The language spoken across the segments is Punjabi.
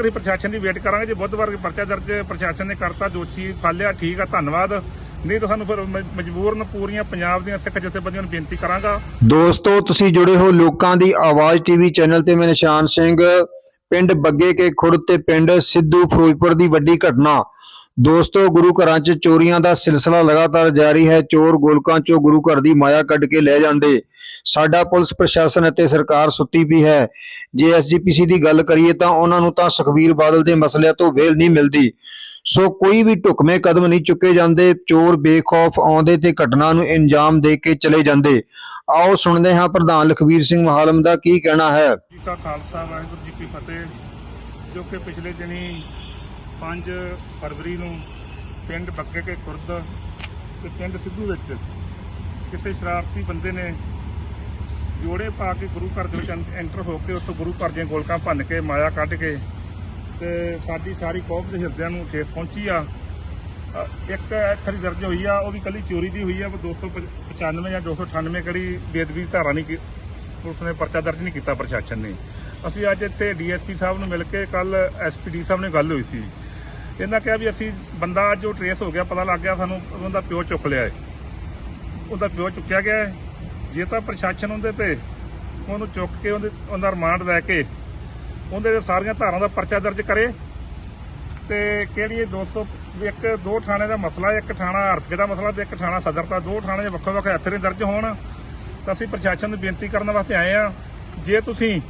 ਤੱਕ ਅਸੀਂ ਪ੍ਰਸ਼ਾਸਨ ਦੀ ਵੇਟ ਕਰਾਂਗੇ ਜੇ, ਬੁੱਧਵਾਰ ਦੇ ਪਰਚਾ ਦਰਜ ਪ੍ਰਸ਼ਾਸਨ ਨੇ ਕਰਤਾ, ਦੋਸ਼ੀ ਫੜ ਠੀਕ ਆ, ਧੰਨਵਾਦ। ਨਹੀਂ ਤਾਂ ਸਾਨੂੰ ਫਿਰ ਮ- ਮਜਬੂਰਨ ਪੂਰੀਆਂ ਪੰਜਾਬ ਦੀਆਂ ਸਿੱਖ ਜਥੇਬੰਦੀਆਂ ਨੂੰ ਬੇਨਤੀ ਕਰਾਂਗਾ। ਦੋਸਤੋ, ਤੁਸੀਂ ਜੁੜੇ ਹੋ ਲੋਕਾਂ ਦੀ ਆਵਾਜ਼ ਟੀਵੀ ਚੈਨਲ ਤੇ, ਮੈਂ ਨਿਸ਼ਾਨ ਸਿੰਘ, ਪਿੰਡ ਬੱਗੇ ਕੇ ਖੁਰਦ ਤੇ ਪਿੰਡ ਸਿੱਧੂ ਫਿਰੋਜ਼ਪੁਰ ਦੀ ਵੱਡੀ ਘਟਨਾ। ਦੋਸਤੋ, ਗੁਰੂ ਘਰਾਂ 'ਚ ਚੋਰੀਆਂ ਦਾ ਸਿਲਸਿਲਾ ਲਗਾਤਾਰ ਜਾਰੀ ਹੈ। ਚੋਰ ਗੋਲਕਾਂ 'ਚੋਂ ਗੁਰੂ ਘਰ ਦੀ ਮਾਇਆ ਕੱਢ ਕੇ ਲੈ ਜਾਂਦੇ। ਸਾਡਾ ਪੁਲਿਸ ਪ੍ਰਸ਼ਾਸਨ ਅਤੇ ਸਰਕਾਰ ਸੁੱਤੀ ਪਈ ਹੈ। ਜੇ ਐਸਜੀਪੀਸੀ ਦੀ ਗੱਲ ਕਰੀਏ ਤਾਂ ਉਹਨਾਂ ਨੂੰ ਤਾਂ ਸੁਖਬੀਰ ਬਾਦਲ ਦੇ ਮਸਲਿਆਂ ਤੋਂ ਵੇਲ ਨਹੀਂ ਮਿਲਦੀ। ਸੋ ਕੋਈ ਵੀ ਢੁਕਵੇਂ ਕਦਮ ਨਹੀਂ ਚੁੱਕੇ ਜਾਂਦੇ। ਚੋਰ ਬੇਖੌਫ ਆਉਂਦੇ ਤੇ ਘਟਨਾ ਨੂੰ ਅੰਜਾਮ ਦੇ ਕੇ ਚਲੇ ਜਾਂਦੇ। ਆਓ ਸੁਣਦੇ ਹਾਂ ਪ੍ਰਧਾਨ ਲਖਵੀਰ ਸਿੰਘ ਮਹਾਲਮ ਦਾ ਕੀ ਕਹਿਣਾ ਹੈ। ਜੀ ਕਾ ਖਾਲਸਾ, ਵਾਹਿਗੁਰੂ ਜੀ ਕੀ ਫਤਿਹ। ਜੋ ਕਿ ਪਿਛਲੇ ਦਿਨੀ 5 ਫਰਵਰੀ ਨੂੰ ਪਿੰਡ ਬੱਗੇ ਕੇ ਖੁਰਦ ਤੇ ਪਿੰਡ ਸਿੱਧੂ ਵਿੱਚ ਕਿਸੇ ਸ਼ਰਾਰਤੀ ਬੰਦੇ ਨੇ ਜੋੜੇ ਪਾ ਕੇ ਗੁਰੂ ਘਰ ਦੇ ਵਿੱਚ ਐਂਟਰ ਹੋ ਕੇ ਉੱਥੋਂ ਗੁਰੂ ਘਰ ਦੀਆਂ ਗੋਲਕਾਂ ਭੰਨ ਕੇ, ਮਾਇਆ ਕੱਢ ਕੇ ਤੇ ਸਾਡੀ ਸਾਰੀ ਕੌਮ ਦੇ ਹਿਰਦਿਆਂ ਨੂੰ ਠੇਸ ਪਹੁੰਚੀ ਆ। ਇੱਕ ਐਫਆਈ ਦਰਜ ਹੋਈ ਆ, ਉਹ ਵੀ ਕੱਲੀ ਚੋਰੀ ਦੀ ਹੋਈ ਆ ਉਹ 295 ਜਾਂ 298 ਕੜੀ ਬੇਦਬੀ ਧਾਰਾ ਨਹੀਂ ਪੁਲਿਸ ਨੇ ਪਰਚਾ ਦਰਜ ਨਹੀਂ ਕੀਤਾ, ਪ੍ਰਸ਼ਾਸਨ ਨੇ। ਅਸੀਂ ਅੱਜ ਇੱਥੇ ਡੀਐਸਪੀ ਸਾਹਿਬ ਨੂੰ ਮਿਲ ਕੇ ਕੱਲ ਐਸਪੀਡੀ ਸਾਹਿਬ ਨੇ ਗੱਲ ਹੋਈ ਸੀ। ਇਹਨਾਂ ਕਿਹਾ ਵੀ ਅਸੀਂ ਬੰਦਾ ਅੱਜ ਉਹ ਟਰੇਸ ਹੋ ਗਿਆ, ਪਤਾ ਲੱਗ ਗਿਆ ਸਾਨੂੰ, ਉਹਦਾ ਪਿਓ ਚੁੱਕ ਲਿਆ ਹੈ। ਉਹਦਾ ਪਿਓ ਚੁੱਕਿਆ ਗਿਆ ਹੈ। ਜੇ ਤਾਂ ਪ੍ਰਸ਼ਾਸਨ ਉਹਦੇ ਤੇ ਉਹਨੂੰ ਚੁੱਕ ਕੇ ਉਹਦੇ, ਉਹਦਾ ਰਿਮਾਂਡ ਲੈ ਕੇ ਉਹਦੇ ਤੇ ਸਾਰੀਆਂ ਧਾਰਾਂ ਦਾ ਪਰਚਾ ਦਰਜ ਕਰੇ ਤੇ ਕਿਹੜੀ ਇਹ 200 ਇੱਕ ਦੋ ਥਾਣੇ ਦਾ ਮਸਲਾ ਇੱਕ ਥਾਣਾ ਹਰਪੇ ਦਾ ਮਸਲਾ ਤੇ ਇੱਕ ਥਾਣਾ ਸਦਰ ਦਾ। ਦੋ ਥਾਣੇ ਦੇ ਵੱਖੋ ਵੱਖ ਐਫਆਈਆਰ ਦਰਜ ਹੋਣ। ਤਾਂ ਅਸੀਂ ਪ੍ਰਸ਼ਾਸਨ ਨੂੰ ਬੇਨਤੀ ਕਰਨ ਵਾਸਤੇ ਆਏ ਆ ਜੇ ਤੁਸੀਂ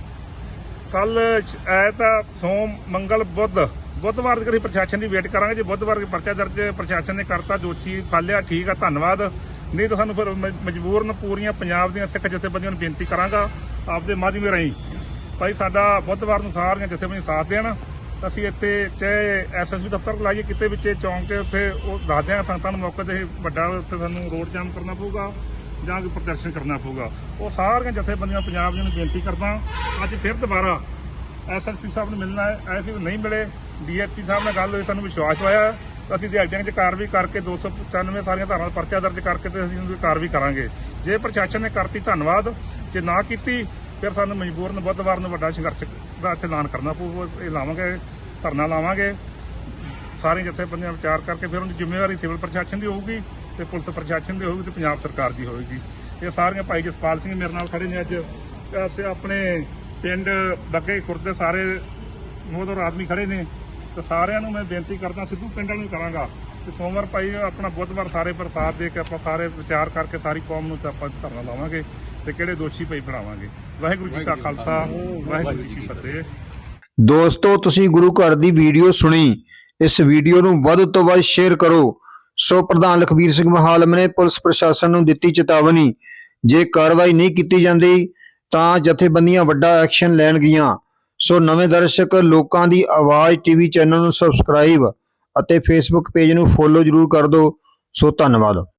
ਕੱਲ ਐ ਤਾਂ ਸੋਮ, ਮੰਗਲ, ਬੁੱਧ ਬੁੱਧਵਾਰ ਦੀ ਅਸੀਂ ਪ੍ਰਸ਼ਾਸਨ ਦੀ ਵੇਟ ਕਰਾਂਗੇ ਜੇ। ਬੁੱਧਵਾਰ ਦੀ ਪਰਚਾ ਦਰਜ ਪ੍ਰਸ਼ਾਸਨ ਨੇ ਕਰਤਾ, ਦੋਸ਼ੀ ਫੜ ਠੀਕ ਆ, ਧੰਨਵਾਦ। ਨਹੀਂ ਤਾਂ ਸਾਨੂੰ ਫਿਰ ਮਜਬੂਰਨ ਪੂਰੀਆਂ ਪੰਜਾਬ ਦੀਆਂ ਸਿੱਖ ਜਥੇਬੰਦੀਆਂ ਨੂੰ ਬੇਨਤੀ ਕਰਾਂਗਾ, ਆਪਦੇ ਮਾਧਿਅਮ ਰਾਹੀਂ। ਭਾਈ, ਸਾਡਾ ਬੁੱਧਵਾਰ ਨੂੰ ਸਾਰੀਆਂ ਜਥੇਬੰਦੀਆਂ ਸਾਥ ਦੇਣ। ਅਸੀਂ ਇੱਥੇ ਚਾਹੇ ਐਸਐਸਬੀ ਦਫ਼ਤਰ ਲਾਈਏ, ਕਿਤੇ ਵਿੱਚ ਚੌਂਕ ਤੇ ਉੱਥੇ ਉਹ ਦੱਸਦੇ ਆ ਸੰਗਤਾਂ ਨੂੰ ਮੌਕੇ ਤੇ ਵੱਡਾ ਉੱਥੇ ਸਾਨੂੰ ਰੋਡ ਜਾਮ ਕਰਨਾ ਪਊਗਾ ਜਾਂ ਕੋਈ ਪ੍ਰਦਰਸ਼ਨ ਕਰਨਾ ਪਊਗਾ। ਉਹ ਸਾਰੀਆਂ ਜਥੇਬੰਦੀਆਂ ਪੰਜਾਬ ਦੀਆਂ ਨੂੰ ਬੇਨਤੀ ਕਰਦਾ, ਅੱਜ ਫਿਰ ਦੁਬਾਰਾ ਐਸਐਸਪੀ ਸਾਹਿਬ ਨੂੰ ਮਿਲਣਾ ਹੈ। ਐਸੀ ਨਹੀਂ ਮਿਲੇ ਡੀਐਸਪੀ ਸਾਹਿਬ ਨਾਲ ਗੱਲ ਹੋਈ, ਸਾਨੂੰ ਵਿਸ਼ਵਾਸ ਹੋਇਆ। ਅਸੀਂ ਦਿਹਾੜੀਆਂ 'ਚ ਕਾਰਵਾਈ ਕਰਕੇ 295 ਸਾਰੀਆਂ ਧਾਰਾਂ ਦਾ ਪਰਚਾ ਦਰਜ ਕਰਕੇ ਤੇ ਅਸੀਂ ਉਹਦੀ ਕਾਰਵਾਈ ਕਰਾਂਗੇ। ਜੇ ਪ੍ਰਸ਼ਾਸਨ ਨੇ ਕਰਤੀ ਧੰਨਵਾਦ, ਜੇ ਨਾ ਕੀਤੀ, ਫਿਰ ਸਾਨੂੰ ਮਜਬੂਰਨ ਬੁੱਧਵਾਰ ਨੂੰ ਵੱਡਾ ਸੰਘਰਸ਼ ਦਾ ਇੱਥੇ ਐਲਾਨ ਕਰਨਾ ਪਊਗਾ ਇਹ ਲਾਵਾਂਗੇ, ਧਰਨਾ ਲਾਵਾਂਗੇ। ਸਾਰੇ ਜਥੇਬੰਦੀਆਂ ਵਿਚਾਰ ਕਰਕੇ ਫਿਰ ਉਹਦੀ ਜ਼ਿੰਮੇਵਾਰੀ ਸਿਵਲ ਪ੍ਰਸ਼ਾਸਨ ਦੀ ਹੋਊਗੀ ਤੇ ਪੁਲਿਸ ਪ੍ਰਸ਼ਾਸਨ ਦੀ ਹੋਊਗੀ ਤੇ ਪੰਜਾਬ ਸਰਕਾਰ ਦੀ ਹੋਊਗੀ। ਇਹ ਸਾਰੀਆਂ ਭਾਈ ਜਸਪਾਲ ਸਿੰਘ ਮੇਰੇ ਨਾਲ ਖੜੇ ਨੇ ਅੱਜ। ਅਸੀਂ ਆਪਣੇ ਪਿੰਡ ਬੱਗੇ ਖੁਰਦ ਦੇ ਸਾਰੇ ਮੋਦਰ ਆਦਮੀ ਖੜੇ ਨੇ। ਤੇ ਸਾਰਿਆਂ ਨੂੰ ਮੈਂ ਬੇਨਤੀ ਕਰਦਾ ਸਿੱਧੂ ਪਿੰਡਾਂ ਨੂੰ ਕਰਾਂਗਾ। ਤੇ ਸੋਮਵਾਰ ਭਾਈ ਆਪਣਾ ਬੁੱਧਵਾਰ ਸਾਰੇ ਪ੍ਰਸਾਦ ਦੇ ਕੇ ਆਪਾਂ ਸਾਰੇ ਵਿਚਾਰ ਕਰਕੇ ਸਾਰੀ ਕੌਮ ਨੂੰ ਤੇ ਆਪਾਂ ਧਰਨਾ ਲਾਵਾਂਗੇ ਤੇ ਕਿਹੜੇ ਦੋਸ਼ੀ ਭਾਈ ਫੜਾਵਾਂਗੇ। ਵਾਹਿਗੁਰੂ ਜੀ ਕਾ ਖਾਲਸਾ ਵਾਹਿਗੁਰੂ ਜੀ ਕੀ ਫਤਿਹ। ਦੋਸਤੋ ਤੁਸੀਂ ਗੁਰੂ ਘਰ ਦੀ ਵੀਡੀਓ ਸੁਣੀ ਇਸ ਵੀਡੀਓ ਨੂੰ ਵੱਧ ਤੋਂ ਵੱਧ ਸ਼ੇਅਰ ਕਰੋ। ਸੋ ਪ੍ਰਧਾਨ ਲਖਬੀਰ ਸਿੰਘ ਮਹਾਲਮ ਨੇ ਪੁਲਿਸ ਪ੍ਰਸ਼ਾਸਨ ਨੂੰ ਦਿੱਤੀ ਚੇਤਾਵਨੀ ਜੇ ਕਾਰਵਾਈ ਨਹੀਂ ਕੀਤੀ ਜਾਂਦੀ ਤਾਂ ਜਥੇਬੰਦੀਆਂ ਵੱਡਾ ਐਕਸ਼ਨ ਲੈਣਗੀਆਂ। ਸੋ ਨਵੇਂ ਦਰਸ਼ਕ ਲੋਕਾਂ ਦੀ ਆਵਾਜ਼ ਟੀਵੀ ਚੈਨਲ ਨੂੰ ਸਬਸਕ੍ਰਾਈਬ ਅਤੇ ਫੇਸਬੁੱਕ ਪੇਜ ਨੂੰ ਫੋਲੋ ਜਰੂਰ ਕਰ ਦਿਓ। ਸੋ ਧੰਨਵਾਦ।